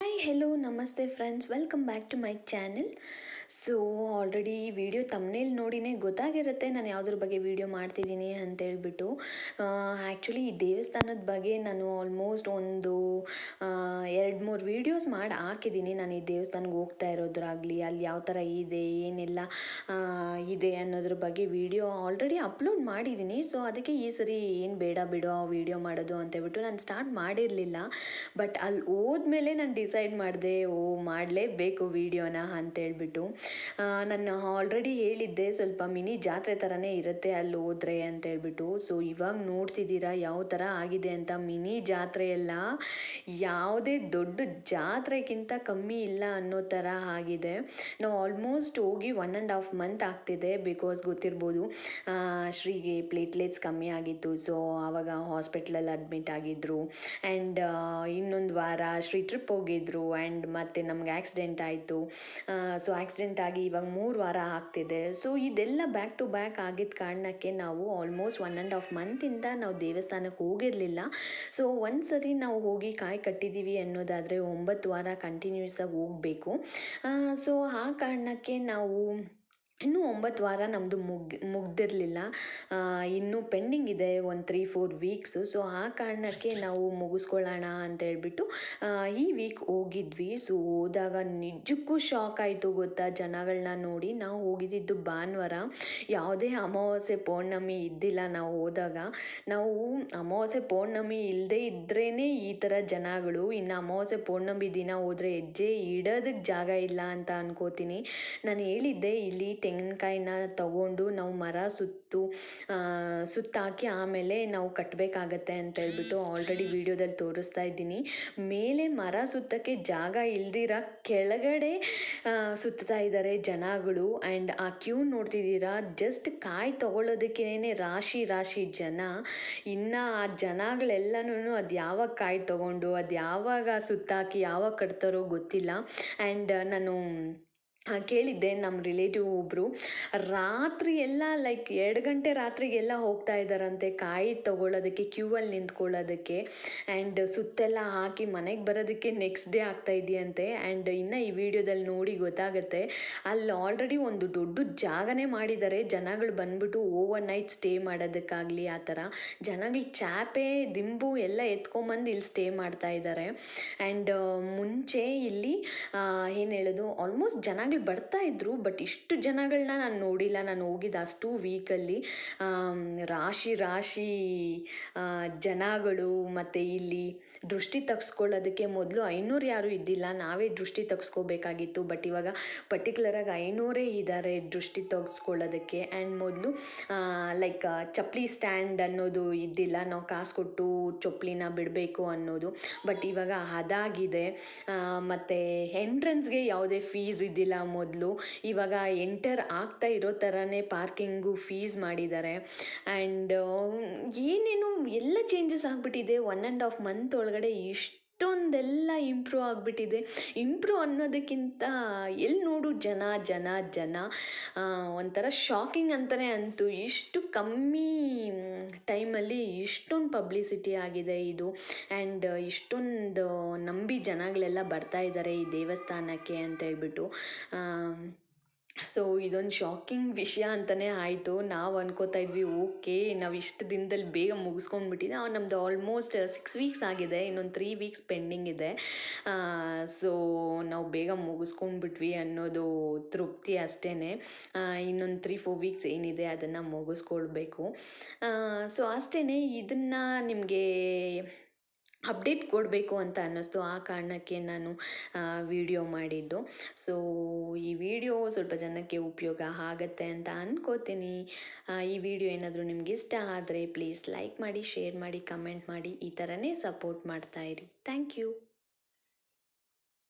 Hi hello ನಮಸ್ತೆ friends welcome back to my channel So already ಈ video ತಮ್ಮನೇಲಿ ನೋಡಿನೇ ಗೊತ್ತಾಗಿರುತ್ತೆ ನಾನು ಯಾವುದ್ರ ಬಗ್ಗೆ ವಿಡಿಯೋ ಮಾಡ್ತಿದ್ದೀನಿ ಅಂತೇಳ್ಬಿಟ್ಟು ಆ್ಯಕ್ಚುಲಿ ಈ ದೇವಸ್ಥಾನದ ಬಗ್ಗೆ ನಾನು ಆಲ್ಮೋಸ್ಟ್ ಒಂದು ಎರಡು ಮೂರು ವೀಡಿಯೋಸ್ ಮಾಡಿ ಹಾಕಿದ್ದೀನಿ ನಾನು ಈ ದೇವಸ್ಥಾನಕ್ಕೆ ಹೋಗ್ತಾ ಇರೋದ್ರಾಗಲಿ, ಅಲ್ಲಿ ಯಾವ ಥರ ಇದೆ, ಏನೆಲ್ಲ ಇದೆ ಅನ್ನೋದ್ರ ಬಗ್ಗೆ ವಿಡಿಯೋ ಆಲ್ರೆಡಿ ಅಪ್ಲೋಡ್ ಮಾಡಿದ್ದೀನಿ. ಸೊ ಅದಕ್ಕೆ ಈ ಸರಿ ಏನು ಬೇಡ ಬಿಡು ಆ ವಿಡಿಯೋ ಮಾಡೋದು ಅಂತೇಳ್ಬಿಟ್ಟು ನಾನು ಸ್ಟಾರ್ಟ್ ಮಾಡಿರಲಿಲ್ಲ. ಬಟ್ ಅಲ್ಲಿ ಹೋದ್ಮೇಲೆ ನಾನು ಡಿಸೈಡ್ ಮಾಡಿದೆ, ಓ, ಮಾಡಲೇಬೇಕು ವೀಡಿಯೋನ ಅಂತೇಳ್ಬಿಟ್ಟು ನಾನು ಆಲ್ರೆಡಿ ಹೇಳಿದ್ದೆ ಸ್ವಲ್ಪ ಮಿನಿ ಜಾತ್ರೆ ಥರನೇ ಇರುತ್ತೆ ಅಲ್ಲಿ ಹೋದ್ರೆ ಅಂತೇಳ್ಬಿಟ್ಟು ಸೊ ಇವಾಗ ನೋಡ್ತಿದ್ದೀರಾ ಯಾವ ಥರ ಆಗಿದೆ ಅಂತ ಮಿನಿ ಜಾತ್ರೆ ಎಲ್ಲ. ಯಾವುದೇ ದೊಡ್ಡ ಜಾತ್ರೆಗಿಂತ ಕಮ್ಮಿ ಇಲ್ಲ ಅನ್ನೋ ಥರ ಆಗಿದೆ. ನಾವು ಆಲ್ಮೋಸ್ಟ್ ಹೋಗಿ ಒನ್ ಆ್ಯಂಡ್ ಹಾಫ್ ಮಂತ್ ಆಗ್ತಿದೆ ಬಿಕಾಸ್ ಗೊತ್ತಿರ್ಬೋದು ಶ್ರೀಗೆ ಪ್ಲೇಟ್ಲೆಟ್ಸ್ ಕಮ್ಮಿ ಆಗಿತ್ತು. ಸೊ ಆವಾಗ ಹಾಸ್ಪಿಟ್ಲಲ್ಲಿ ಅಡ್ಮಿಟ್ ಆಗಿದ್ದರು ಆ್ಯಂಡ್ ಇನ್ನೊಂದು ವಾರ ಶ್ರೀ ಟ್ರಿಪ್ ಹೋಗಿದ್ರು. ಆ್ಯಂಡ್ ಮತ್ತೆ ನಮ್ಗೆ ಆಕ್ಸಿಡೆಂಟ್ ಆಯಿತು. ಸೊ ಆಕ್ಸಿಡೆಂಟ್ ಆಗಿ ಇವಾಗ ಮೂರು ವಾರ ಆಗ್ತಿದೆ. ಸೊ ಇದೆಲ್ಲ ಬ್ಯಾಕ್ ಟು ಬ್ಯಾಕ್ ಆಗಿದ್ದ ಕಾರಣಕ್ಕೆ ನಾವು ಆಲ್ಮೋಸ್ಟ್ ಒನ್ ಆ್ಯಂಡ್ ಹಾಫ್ ಮಂತಿಂದ ನಾವು ದೇವಸ್ಥಾನಕ್ಕೆ ಹೋಗಿರಲಿಲ್ಲ. ಸೊ ಒಂದು ಸರಿ ನಾವು ಹೋಗಿ ಕಾಯಿ ಕಟ್ಟಿದ್ದೀವಿ ಅನ್ನೋದಾದರೆ ಒಂಬತ್ತು ವಾರ ಕಂಟಿನ್ಯೂಸ್ ಆಗಿ ಹೋಗಬೇಕು. ಸೊ ಆ ಕಾರಣಕ್ಕೆ ನಾವು ಇನ್ನೂ ಒಂಬತ್ತು ವಾರ ನಮ್ಮದು ಮುಗ್, ಮುಗ್ದಿರಲಿಲ್ಲ. ಇನ್ನೂ ಪೆಂಡಿಂಗ್ ಇದೆ ಒಂದು ತ್ರೀ, ಫೋರ್ ವೀಕ್ಸು ಸೊ ಆ ಕಾರಣಕ್ಕೆ ನಾವು ಮುಗಿಸ್ಕೊಳ್ಳೋಣ ಅಂತ ಹೇಳ್ಬಿಟ್ಟು ಈ ವೀಕ್ ಹೋಗಿದ್ವಿ. ಸೊ ಹೋದಾಗ ನಿಜಕ್ಕೂ ಶಾಕ್ ಆಯಿತು ಗೊತ್ತಾ? ಜನಗಳನ್ನ ನೋಡಿ ನಾವು ಹೋಗಿದ್ದಿದ್ದು ಭಾನುವಾರ. ಯಾವುದೇ ಅಮಾವಾಸ್ಯೆ ಪೌರ್ಣಮಿ ಇದ್ದಿಲ್ಲ ನಾವು ಹೋದಾಗ. ನಾವು ಅಮಾವಾಸ್ಯೆ ಪೌರ್ಣಮಿ ಇಲ್ಲದೇ ಇದ್ರೇ ಈ ಥರ ಜನಗಳು, ಇನ್ನು ಅಮಾವಾಸ್ಯೆ ಪೌರ್ಣಮಿ ದಿನ ಹೋದರೆ ಹೆಜ್ಜೆ ಇಡೋದಕ್ಕೆ ಜಾಗ ಇಲ್ಲ ಅಂತ ಅನ್ಕೋತೀನಿ. ನಾನು ಹೇಳಿದ್ದೆ, ಇಲ್ಲಿ ತೆಂಗಿನಕಾಯಿನ ತಗೊಂಡು ನಾವು ಮರ ಸುತ್ತು ಸುತ್ತಾಕಿ ಆಮೇಲೆ ನಾವು ಕಟ್ಟಬೇಕಾಗತ್ತೆ ಅಂತ ಹೇಳ್ಬಿಟ್ಟು ಆಲ್ರೆಡಿ ವಿಡಿಯೋದಲ್ಲಿ ತೋರಿಸ್ತಾ ಇದ್ದೀನಿ. ಮೇಲೆ ಮರ ಸುತ್ತಕ್ಕೆ ಜಾಗ ಇಲ್ದಿರ ಕೆಳಗಡೆ ಸುತ್ತಾ ಇದ್ದಾರೆ ಜನಗಳು. ಆ್ಯಂಡ್ ಆ ಕ್ಯೂ ನೋಡ್ತಿದ್ದೀರಾ? ಜಸ್ಟ್ ಕಾಯಿ ತಗೊಳ್ಳೋದಕ್ಕೇನೆ ರಾಶಿ ರಾಶಿ ಜನ. ಇನ್ನು ಆ ಜನಗಳೆಲ್ಲನೂ ಅದು ಯಾವಾಗ ಕಾಯಿ ತಗೊಂಡು, ಅದು ಯಾವಾಗ ಸುತ್ತಾಕಿ ಯಾವಾಗ ಕಟ್ತಾರೋ ಗೊತ್ತಿಲ್ಲ. ಆ್ಯಂಡ್ ನಾನು ಕೇಳಿದ್ದೆ ನಮ್ಮ ರಿಲೇಟಿವ್ ಒಬ್ಬರು ರಾತ್ರಿ ಎಲ್ಲ ಲೈಕ್ ಎರಡು ಗಂಟೆ ರಾತ್ರಿಗೆಲ್ಲ ಹೋಗ್ತಾ ಇದ್ದಾರಂತೆ, ಕಾಯಿ ತಗೊಳ್ಳೋದಕ್ಕೆ ಕ್ಯೂವಲ್ಲಿ ನಿಂತ್ಕೊಳ್ಳೋದಕ್ಕೆ. ಆ್ಯಂಡ್ ಸುತ್ತೆಲ್ಲ ಹಾಕಿ ಮನೆಗೆ ಬರೋದಕ್ಕೆ ನೆಕ್ಸ್ಟ್ ಡೇ ಆಗ್ತಾ ಇದೆಯಂತೆ. ಆ್ಯಂಡ್ ಇನ್ನು ಈ ವಿಡಿಯೋದಲ್ಲಿ ನೋಡಿ ಗೊತ್ತಾಗುತ್ತೆ, ಅಲ್ಲಿ ಆಲ್ರೆಡಿ ಒಂದು ದೊಡ್ಡ ಜಾಗನೇ ಮಾಡಿದ್ದಾರೆ. ಜನಗಳು ಬಂದ್ಬಿಟ್ಟು ಓವರ್ ನೈಟ್ ಸ್ಟೇ ಮಾಡೋದಕ್ಕಾಗಲಿ ಆ ಥರ. ಜನಗಳು ಚಾಪೆ, ದಿಂಬು ಎಲ್ಲ ಎತ್ಕೊಂಬಂದು ಇಲ್ಲಿ ಸ್ಟೇ ಮಾಡ್ತಾ ಇದ್ದಾರೆ. ಆ್ಯಂಡ್ ಮುಂಚೆ ಇಲ್ಲಿ ಏನು ಹೇಳೋದು ಆಲ್ಮೋಸ್ಟ್ ಜನಗಳು ಬರ್ತಾ ಇದ್ರು ಬಟ್ ಇಷ್ಟು ಜನಗಳನ್ನ ನಾನು ನೋಡಿಲ್ಲ. ನಾನು ಹೋಗಿದ್ದ ಅಷ್ಟು ವೀಕಲ್ಲಿ ರಾಶಿ ರಾಶಿ ಜನಗಳು ಮತ್ತು ಇಲ್ಲಿ ದೃಷ್ಟಿ ತಗ್ಸ್ಕೊಳ್ಳೋದಕ್ಕೆ ಮೊದಲು ಐನೂರು ಯಾರೂ ಇದ್ದಿಲ್ಲ. ನಾವೇ ದೃಷ್ಟಿ ತೆಗ್ಸ್ಕೋಬೇಕಾಗಿತ್ತು. ಬಟ್ ಇವಾಗ ಪರ್ಟಿಕ್ಯುಲರಾಗಿ ಐನೂರೇ ಇದ್ದಾರೆ ದೃಷ್ಟಿ ತಗ್ಸ್ಕೊಳ್ಳೋದಕ್ಕೆ. ಆ್ಯಂಡ್ ಮೊದಲು ಲೈಕ್ ಚಪ್ಪಲಿ ಸ್ಟ್ಯಾಂಡ್ ಅನ್ನೋದು ಇದ್ದಿಲ್ಲ. ನಾವು ಕಾಸು ಕೊಟ್ಟು ಚಪ್ಪಲಿನ ಬಿಡಬೇಕು ಅನ್ನೋದು. ಬಟ್ ಇವಾಗ ಅದಾಗಿದೆ. ಮತ್ತು ಎಂಟ್ರೆನ್ಸ್ಗೆ ಯಾವುದೇ ಫೀಸ್ ಇದ್ದಿಲ್ಲ. ಮೊದಲು. ಇವಾಗ ಎಂಟರ್ ಆಗ್ತಾ ಇರೋ ಥರನೇ ಪಾರ್ಕಿಂಗು ಫೀಸ್ ಮಾಡಿದ್ದಾರೆ. ಆ್ಯಂಡ್ ಏನೇನು ಎಲ್ಲ ಚೇಂಜಸ್ ಆಗಿಬಿಟ್ಟಿದೆ. ಒನ್ ಆ್ಯಂಡ್ ಆಫ್ ಮಂತ್ ಒಳಗಡೆ ಇಷ್ಟೊಂದೆಲ್ಲ ಇಂಪ್ರೂವ್ ಆಗಿಬಿಟ್ಟಿದೆ. ಇಂಪ್ರೂವ್ ಅನ್ನೋದಕ್ಕಿಂತ ಎಲ್ಲಿ ನೋಡು ಜನ ಜನ ಜನ. ಒಂಥರ ಶಾಕಿಂಗ್ ಅಂತಲೇ ಅಂತು ಇಷ್ಟು ಕಮ್ಮಿ ಟೈಮಲ್ಲಿ ಇಷ್ಟೊಂದು ಪಬ್ಲಿಸಿಟಿ ಆಗಿದೆ ಇದು. ಆ್ಯಂಡ್ ಇಷ್ಟೊಂದು ನಂಬಿ ಜನಗಳೆಲ್ಲ ಬರ್ತಾ ಇದ್ದಾರೆ ಈ ದೇವಸ್ಥಾನಕ್ಕೆ ಅಂತ ಹೇಳ್ಬಿಟ್ಟು. ಸೊ ಇದೊಂದು ಶಾಕಿಂಗ್ ವಿಷಯ ಅಂತಲೇ ಆಯಿತು. ನಾವು ಅನ್ಕೋತಾ ಇದ್ವಿ, ಓಕೆ, ನಾವು ಇಷ್ಟು ದಿನದಲ್ಲಿ ಬೇಗ ಮುಗಿಸ್ಕೊಂಡ್ಬಿಟ್ಟಿದ್ದೆ ನಮ್ಮದು ಆಲ್ಮೋಸ್ಟ್ ಸಿಕ್ಸ್ ವೀಕ್ಸ್ ಆಗಿದೆ. ಇನ್ನೊಂದು ತ್ರೀ ವೀಕ್ಸ್ ಪೆಂಡಿಂಗ್ ಇದೆ. ಸೊ ನಾವು ಬೇಗ ಮುಗಿಸ್ಕೊಂಡ್ಬಿಟ್ವಿ ಅನ್ನೋದು ತೃಪ್ತಿ ಅಷ್ಟೇ ಇನ್ನೊಂದು ತ್ರೀ ಫೋರ್ ವೀಕ್ಸ್ ಏನಿದೆ ಅದನ್ನು ಮುಗಿಸ್ಕೊಳ್ಬೇಕು. ಸೊ ಅಷ್ಟೇ ಇದನ್ನು ನಿಮಗೆ ಅಪ್ಡೇಟ್ ಕೊಡಬೇಕು ಅಂತ ಅನ್ನಿಸ್ತು ಆ ಕಾರಣಕ್ಕೆ ನಾನು ವಿಡಿಯೋ ಮಾಡಿದ್ದು. ಸೊ ಈ ವಿಡಿಯೋ ಸ್ವಲ್ಪ ಜನಕ್ಕೆ ಉಪಯೋಗ ಆಗತ್ತೆ ಅಂತ ಅಂದ್ಕೋತೀನಿ ಈ ವಿಡಿಯೋ ಏನಾದರೂ ನಿಮ್ಗೆ ಇಷ್ಟ ಆದರೆ ಪ್ಲೀಸ್ ಲೈಕ್ ಮಾಡಿ ಶೇರ್ ಮಾಡಿ ಕಮೆಂಟ್ ಮಾಡಿ, ಈ ಥರನೇ ಸಪೋರ್ಟ್ ಮಾಡ್ತಾಯಿರಿ ಥ್ಯಾಂಕ್ ಯು